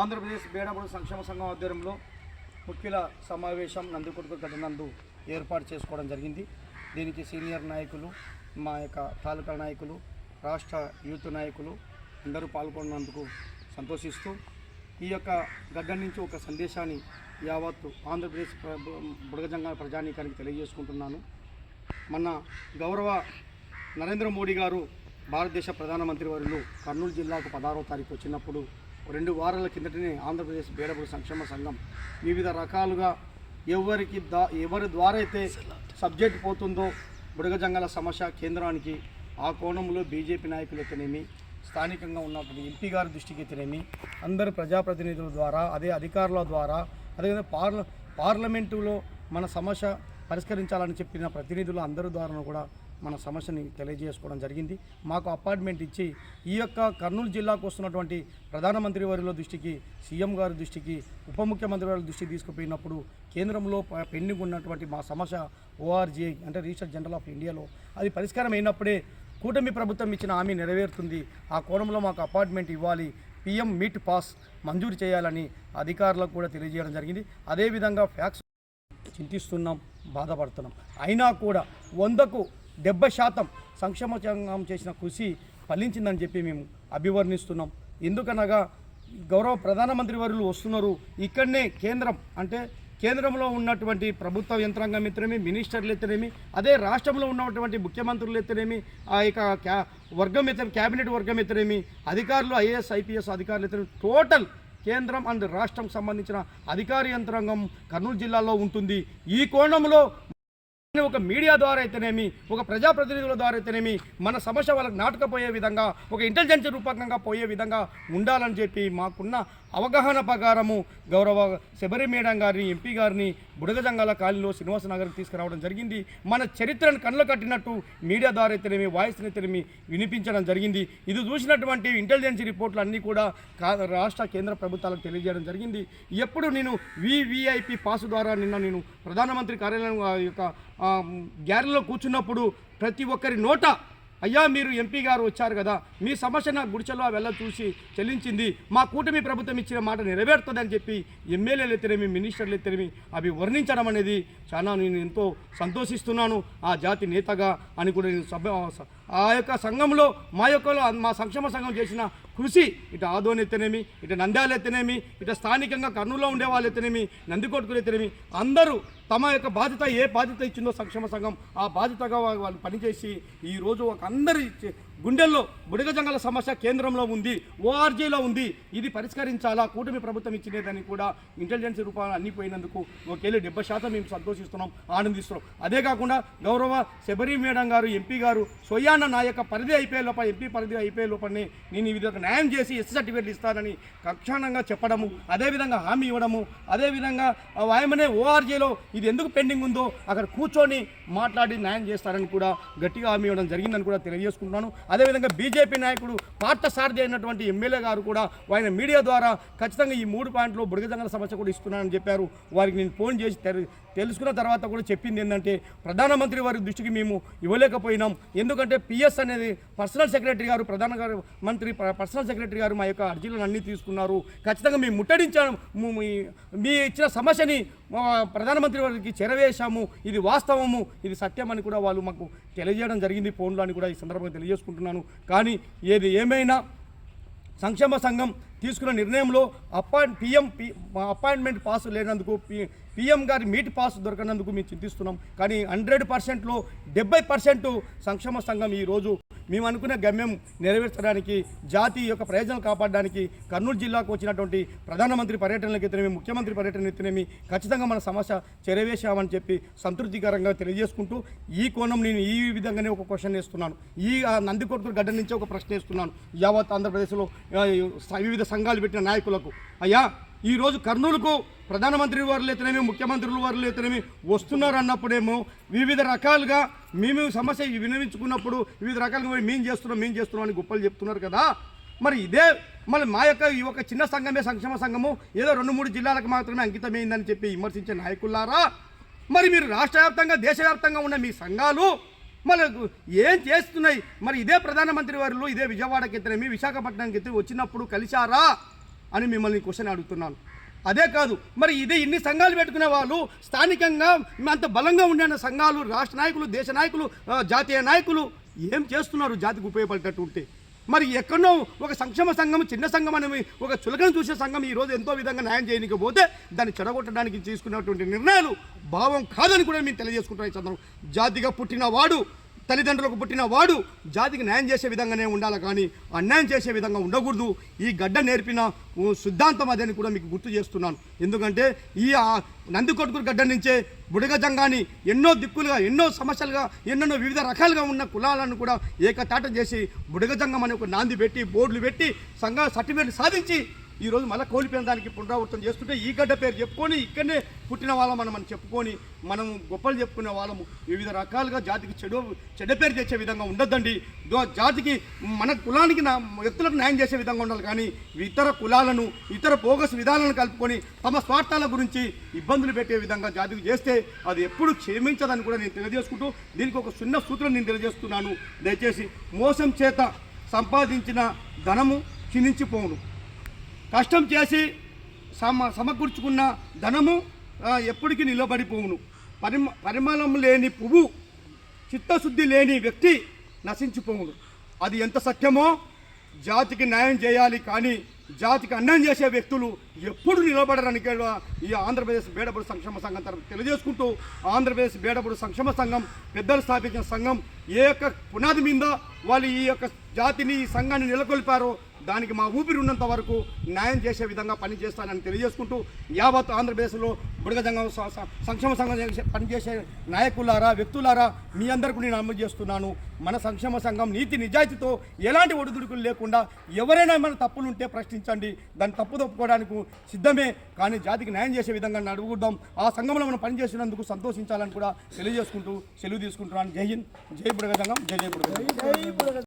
ఆంధ్రప్రదేశ్ బేడబడు సంక్షేమ సంఘం ఆధ్వర్యంలో ముఖ్యుల సమావేశం నందికొట్టుకు గడినందు ఏర్పాటు చేసుకోవడం జరిగింది. దీనికి సీనియర్ నాయకులు మా యొక్క తాలూకా నాయకులు రాష్ట్ర యూత్ నాయకులు అందరూ పాల్గొన్నందుకు సంతోషిస్తూ ఈ యొక్క గడ్డ నుంచి ఒక సందేశాన్ని యావత్తు ఆంధ్రప్రదేశ్ బుడగజంగా ప్రజానీకానికి తెలియజేసుకుంటున్నాను. మన గౌరవ నరేంద్ర మోడీ గారు భారతదేశ ప్రధానమంత్రి వారిలో కర్నూలు జిల్లాకు పదహారవ తారీఖు వచ్చినప్పుడు రెండు వారాల కిందటనే ఆంధ్రప్రదేశ్ బేడబడి సంక్షేమ సంఘం వివిధ రకాలుగా ఎవరికి దా ఎవరి ద్వారా అయితే సబ్జెక్ట్ పోతుందో బుడగజంగల సమస్య కేంద్రానికి ఆ కోణంలో బీజేపీ నాయకులు అయితేనేమి స్థానికంగా ఉన్నటువంటి ఎంపీ గారి దృష్టికి అయితేనేమి అందరు ప్రజాప్రతినిధుల ద్వారా అదే అధికారుల ద్వారా అదేవిధంగా పార్ల పార్లమెంటులో మన సమస్య పరిష్కరించాలని చెప్పిన ప్రతినిధులు అందరి ద్వారా కూడా మన సమస్యని తెలియజేసుకోవడం జరిగింది. మాకు అపార్ట్మెంట్ ఇచ్చి ఈ యొక్క కర్నూలు జిల్లాకు వస్తున్నటువంటి ప్రధానమంత్రి వారిలో దృష్టికి సీఎం గారి దృష్టికి ఉప ముఖ్యమంత్రి వారి దృష్టికి తీసుకుపోయినప్పుడు కేంద్రంలో పెండింగ్ ఉన్నటువంటి మా సమస్య ఓఆర్జీఐ అంటే రిజిస్టర్ జనరల్ ఆఫ్ ఇండియాలో. అది పరిష్కారం అయినప్పుడే కూటమి ప్రభుత్వం ఇచ్చిన హామీ నెరవేరుతుంది. ఆ కోణంలో మాకు అపార్ట్మెంట్ ఇవ్వాలి. పిఎం మీట్ పాస్ మంజూరు చేయాలని అధికారులకు కూడా తెలియజేయడం జరిగింది. అదేవిధంగా ఫ్యాక్స్ చింతిస్తున్నాం బాధపడుతున్నాం. అయినా కూడా వందకు డెబ్బై శాతం సంక్షేమ సంఘం చేసిన కృషి ఫలించిందని చెప్పి మేము అభివర్ణిస్తున్నాం. ఎందుకనగా గౌరవ ప్రధానమంత్రి వర్యులు వస్తున్నారు. ఇక్కడనే కేంద్రం అంటే కేంద్రంలో ఉన్నటువంటి ప్రభుత్వ యంత్రాంగం ఎత్తనేమి మినిస్టర్లు ఎత్తనేమి అదే రాష్ట్రంలో ఉన్నటువంటి ముఖ్యమంత్రులు ఎత్తనేమి ఆ యొక్క క్యా వర్గం ఎత్తని క్యాబినెట్ వర్గం ఎత్తనేమి అధికారులు ఐఏఎస్ ఐపీఎస్ అధికారులు ఎత్తనేమి టోటల్ కేంద్రం అండ్ రాష్ట్రం సంబంధించిన అధికార యంత్రాంగం కర్నూలు జిల్లాలో ఉంటుంది. ఈ కోణంలో ఒక మీడియా ద్వారా అయితేనేమి ఒక ప్రజాప్రతినిధుల ద్వారా అయితేనేమి మన సమస్య వాళ్ళకి నాటకపోయే విధంగా ఒక ఇంటెలిజెన్స్ రూపకంగా పోయే విధంగా ఉండాలని చెప్పి మాకున్న అవగాహన ప్రకారము గౌరవ శబరి మేడం గారిని ఎంపీ గారిని బుడగజంగాల కాలిలో శ్రీనివాస నగర్కి తీసుకురావడం జరిగింది. మన చరిత్రను కళ్ళు కట్టినట్టు మీడియా ద్వారా అయితేనేమి వాయిస్ని అయితేనేమి వినిపించడం జరిగింది. ఇది చూసినటువంటి ఇంటెలిజెన్స్ రిపోర్ట్లు అన్నీ కూడా కా- రాష్ట్ర కేంద్ర ప్రభుత్వాలకు తెలియజేయడం జరిగింది. ఎప్పుడు నేను వివిఐపి పాసు ద్వారా నిన్న నేను ప్రధానమంత్రి కార్యాలయం యొక్క ఆ, గ్యాలరీలో కూర్చున్నప్పుడు ప్రతి ఒక్కరి నోట అయ్యా మీరు ఎంపీ గారు వచ్చారు కదా. మీ సమస్య నా గుడిచెలో వెళ్ళ చూసి చెల్లించింది. మా కూటమి ప్రభుత్వం ఇచ్చిన మాట నెరవేరుతుందని చెప్పి ఎమ్మెల్యేలు ఎత్తిరేమి మినిస్టర్లు ఎత్తిరేమి అవి వర్ణించడం అనేది చాలా నేను ఎంతో సంతోషిస్తున్నాను. ఆ జాతి నేతగా అని కూడా నేను సభ ఆ యొక్క సంఘంలో మా యొక్క మా సంక్షేమ సంఘం చేసిన కృషి ఇటు ఆదోని ఎత్తనేమి ఇటు నంద్యాల ఎత్తనేమి ఇటు స్థానికంగా కర్నూలులో ఉండే వాళ్ళు ఎత్తనేమి నందికోటుకులు ఎత్తనేమి అందరూ తమ యొక్క బాధ్యత ఏ బాధ్యత ఇచ్చిందో సంక్షేమ సంఘం ఆ బాధ్యతగా వాళ్ళు పనిచేసి ఈరోజు ఒక అందరి గుండెల్లో బుడగజంగల సమస్య కేంద్రంలో ఉంది ఓఆర్జీలో ఉంది ఇది పరిష్కరించాలా? కూటమి ప్రభుత్వం ఇచ్చినదని కూడా ఇంటెలిజెన్స్ రూపాయలు అన్ని పోయినందుకు ఒకేళ్ళు డెబ్బై శాతం మేము సంతోషిస్తున్నాం ఆనందిస్తున్నాం. అదే కాకుండా గౌరవ శబరి మేడం గారు ఎంపీ గారు తెలంగాణ నా యొక్క పరిధి అయిపోయే లోపల ఎంపీ పరిధి అయిపోయే లోపలనే నేను ఈ విధంగా న్యాయం చేసి ఎస్ సర్టిఫికేట్లు ఇస్తానని కక్షాణంగా చెప్పడము అదేవిధంగా హామీ ఇవ్వడము అదేవిధంగా వాయమనే ఓఆర్జీలో ఇది ఎందుకు పెండింగ్ ఉందో అక్కడ కూర్చొని మాట్లాడి న్యాయం చేస్తారని కూడా గట్టిగా హామీ ఇవ్వడం జరిగిందని కూడా తెలియజేసుకుంటున్నాను. అదేవిధంగా బీజేపీ నాయకుడు పార్థసారథి అయినటువంటి ఎమ్మెల్యే గారు కూడా ఆయన మీడియా ద్వారా ఖచ్చితంగా ఈ మూడు పాయింట్లు బుడగజంగల సమస్య కూడా ఇస్తున్నానని చెప్పారు. వారికి నేను ఫోన్ చేసి తెలుసుకున్న తర్వాత కూడా చెప్పింది ఏంటంటే ప్రధానమంత్రి వారి దృష్టికి మేము ఇవ్వలేకపోయినాం. ఎందుకంటే పిఎస్ అనేది పర్సనల్ సెక్రటరీ గారు ప్రధాన గారు మంత్రి పర్సనల్ సెక్రటరీ గారు మా యొక్క అర్జీలను అన్నీ తీసుకున్నారు. ఖచ్చితంగా మేము ముట్టడించాము. మీ- మీ ఇచ్చిన సమస్యని ప్రధానమంత్రి వారికి చెరవేశాము. ఇది వాస్తవము. ఇది సత్యం అని కూడా వాళ్ళు మాకు తెలియజేయడం జరిగింది. ఫోన్లో అని కూడా ఈ సందర్భంగా తెలియజేసుకుంటున్నాను. కానీ ఏది ఏమైనా సంక్షేమ సంఘం తీసుకున్న నిర్ణయంలో అపాయింట్ పిఎం అపాయింట్మెంట్ పాస్ లేనందుకు పి పిఎం గారి మీట్ పాస్ దొరకనందుకు మేము చింతిస్తున్నాం. కానీ హండ్రెడ్ పర్సెంట్లో డెబ్బై పర్సెంట్ సంక్షేమ సంఘం ఈరోజు మేము అనుకునే గమ్యం నెరవేర్చడానికి జాతి యొక్క ప్రయోజనాలు కాపాడడానికి కర్నూలు జిల్లాకు వచ్చినటువంటి ప్రధానమంత్రి పర్యటనలకు ఎత్తనేమి ముఖ్యమంత్రి పర్యటన ఎత్తనేమి ఖచ్చితంగా మన సమస్య చెరవేశామని చెప్పి సంతృప్తికరంగా తెలియజేసుకుంటూ ఈ కోణం నేను ఈ విధంగానే ఒక క్వశ్చన్ వేస్తున్నాను. ఈ నందికొట్టు నందికొట్కూరు గడ్డ నుంచి ఒక ప్రశ్న వేస్తున్నాను. యావత్ ఆంధ్రప్రదేశ్లో వివిధ సంఘాలు పెట్టిన నాయకులకు. అయ్యా ఈరోజు కర్నూలుకు ప్రధానమంత్రి వారు లేతనేమి ముఖ్యమంత్రులు వారు లేతనేమి వస్తున్నారు అన్నప్పుడేమో వివిధ రకాలుగా మేము సమస్య వినవించుకున్నప్పుడు వివిధ రకాలుగా మేము చేస్తున్నాం మేము చేస్తున్నాం అని గొప్పలు చెప్తున్నారు కదా. మరి ఇదే మరి మా యొక్క ఈ ఒక చిన్న సంఘమే సంక్షేమ సంఘము ఏదో రెండు మూడు జిల్లాలకు మాత్రమే అంకితమైందని చెప్పి విమర్శించే నాయకులారా? మరి మీరు రాష్ట్ర వ్యాప్తంగా దేశవ్యాప్తంగా ఉన్న మీ సంఘాలు మరి ఏం చేస్తున్నాయి? మరి ఇదే ప్రధానమంత్రి వారిలో ఇదే విజయవాడకి ఎత్తనేమి విశాఖపట్నంకి ఎత్తి వచ్చినప్పుడు కలిశారా? అని మిమ్మల్ని క్వశ్చన్ అడుగుతున్నాను. అదే కాదు మరి ఇదే ఇన్ని సంఘాలు పెట్టుకునే వాళ్ళు స్థానికంగా అంత బలంగా ఉండే సంఘాలు రాష్ట్ర నాయకులు దేశ నాయకులు జాతీయ నాయకులు ఏం చేస్తున్నారు జాతికి ఉపయోగపడేటట్టు ఉంటే? మరి ఎక్కడో ఒక సంక్షేమ సంఘం చిన్న సంఘం అనేది ఒక చులకన చూసే సంఘం ఈ రోజు ఎంతో విధంగా న్యాయం చేయకపోతే దాన్ని చెడగొట్టడానికి తీసుకున్నటువంటి నిర్ణయాలు భావం కాదని కూడా మేము తెలియజేసుకుంటాం ఈ సందర్భం జాతిగా పుట్టిన వాడు తల్లిదండ్రులకు పుట్టిన వాడు జాతికి న్యాయం చేసే విధంగానే ఉండాలి కానీ అన్యాయం చేసే విధంగా ఉండకూడదు. ఈ గడ్డ నేర్పిన సిద్ధాంతం అదని కూడా మీకు గుర్తు చేస్తున్నాను. ఎందుకంటే ఈ ఆ గడ్డ నుంచే బుడగజంగాని ఎన్నో దిక్కులుగా ఎన్నో సమస్యలుగా ఎన్నెన్నో వివిధ రకాలుగా ఉన్న కులాలను కూడా ఏకతాటం చేసి బుడగ జంగం అని ఒక నాంది పెట్టి బోర్డులు పెట్టి సంఘ సర్టిఫికేట్ సాధించి ఈరోజు మళ్ళీ కోల్పోయిన దానికి పునరావృతం చేస్తుంటే ఈ గడ్డ పేరు చెప్పుకొని ఇక్కడనే పుట్టిన వాళ్ళం మనం మనం చెప్పుకొని మనం గొప్పలు చెప్పుకునే వాళ్ళము. వివిధ రకాలుగా జాతికి చెడు చెడ్డ పేరు తెచ్చే విధంగా ఉండొద్దండి. జాతికి మన కులానికి నా వ్యక్తులకు న్యాయం చేసే విధంగా ఉండాలి. కానీ ఇతర కులాలను ఇతర బోగస్ విధానాలను కలుపుకొని తమ స్వార్థాల గురించి ఇబ్బందులు పెట్టే విధంగా జాతికి చేస్తే అది ఎప్పుడు క్షమించదని కూడా నేను తెలియజేసుకుంటూ దీనికి ఒక చిన్న సూత్రం నేను తెలియజేస్తున్నాను. దయచేసి మోసం చేత సంపాదించిన ధనము క్షీణించిపోవును కష్టం చేసి సమ సమకూర్చుకున్న ధనము ఎప్పటికీ నిలబడిపోవును. పరిమ పరిమళం లేని పువ్వు చిత్తశుద్ధి లేని వ్యక్తి నశించిపోవును అది ఎంత సత్యమో జాతికి న్యాయం చేయాలి కానీ జాతికి అన్యాయం చేసే వ్యక్తులు ఎప్పుడు నిలబడరని కూడా ఈ ఆంధ్రప్రదేశ్ బేడబుడు సంక్షేమ సంఘం తరఫు తెలియజేసుకుంటూ ఆంధ్రప్రదేశ్ బేడబుడు సంక్షేమ సంఘం పెద్దలు స్థాపించిన సంఘం ఏ యొక్క పునాది మీద వాళ్ళు ఈ యొక్క జాతిని ఈ సంఘాన్ని నెలకొల్పారో దానికి మా ఊపిరి ఉన్నంత వరకు న్యాయం చేసే విధంగా పనిచేస్తానని తెలియజేసుకుంటూ యావత్ ఆంధ్రప్రదేశ్లో బుడగ సంఘం సంక్షేమ సంఘం చేసే- పనిచేసే నాయకులారా వ్యక్తులారా మీ అందరికీ నేను అమలు చేస్తున్నాను. మన సంక్షేమ సంఘం నీతి నిజాయితీతో ఎలాంటి ఒడిదుడుకులు లేకుండా ఎవరైనా మన తప్పులు ఉంటే ప్రశ్నించండి. దాన్ని తప్పు తప్పుకోవడానికి సిద్ధమే. కానీ జాతికి న్యాయం చేసే విధంగా అడుగుదాం. ఆ సంఘంలో మనం పనిచేసినందుకు సంతోషించాలని కూడా తెలియజేసుకుంటూ సెలవు తీసుకుంటున్నాను. జై హింద్. జై బుడగ సంఘం జై జై బుడగ